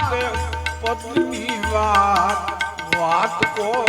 વાત પત્ની વાત વાત કો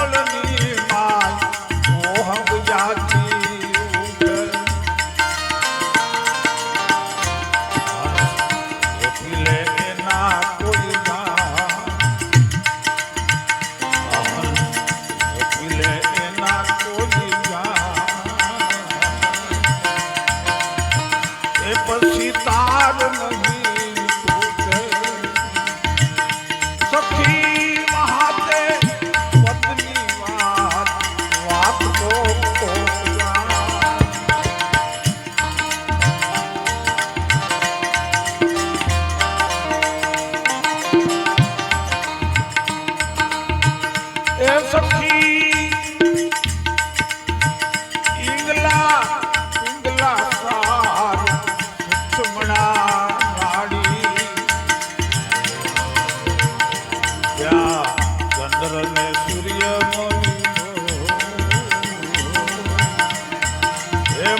I love you.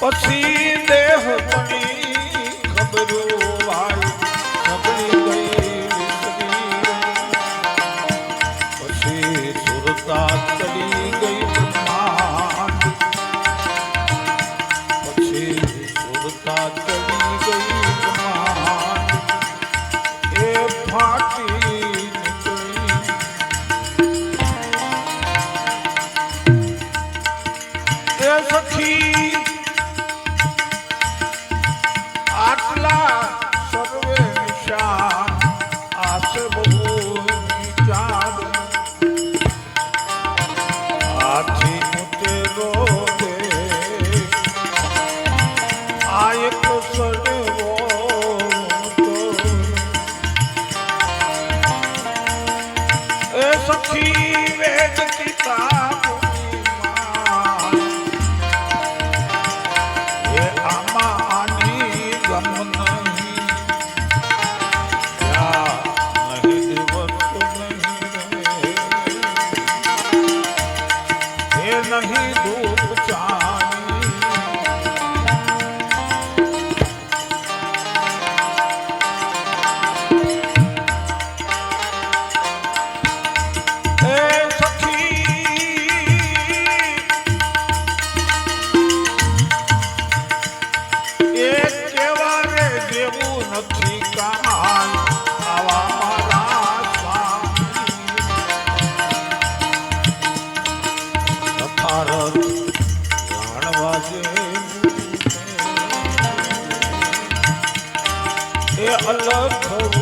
પછી દેહ બની ખબરો વાળી પછી સુરતા ચડી ગઈ પછી સુરતા ચડી ગઈ બ્રહ્માંડ. ફાટી સખી વેદ પિતા আল্লাহ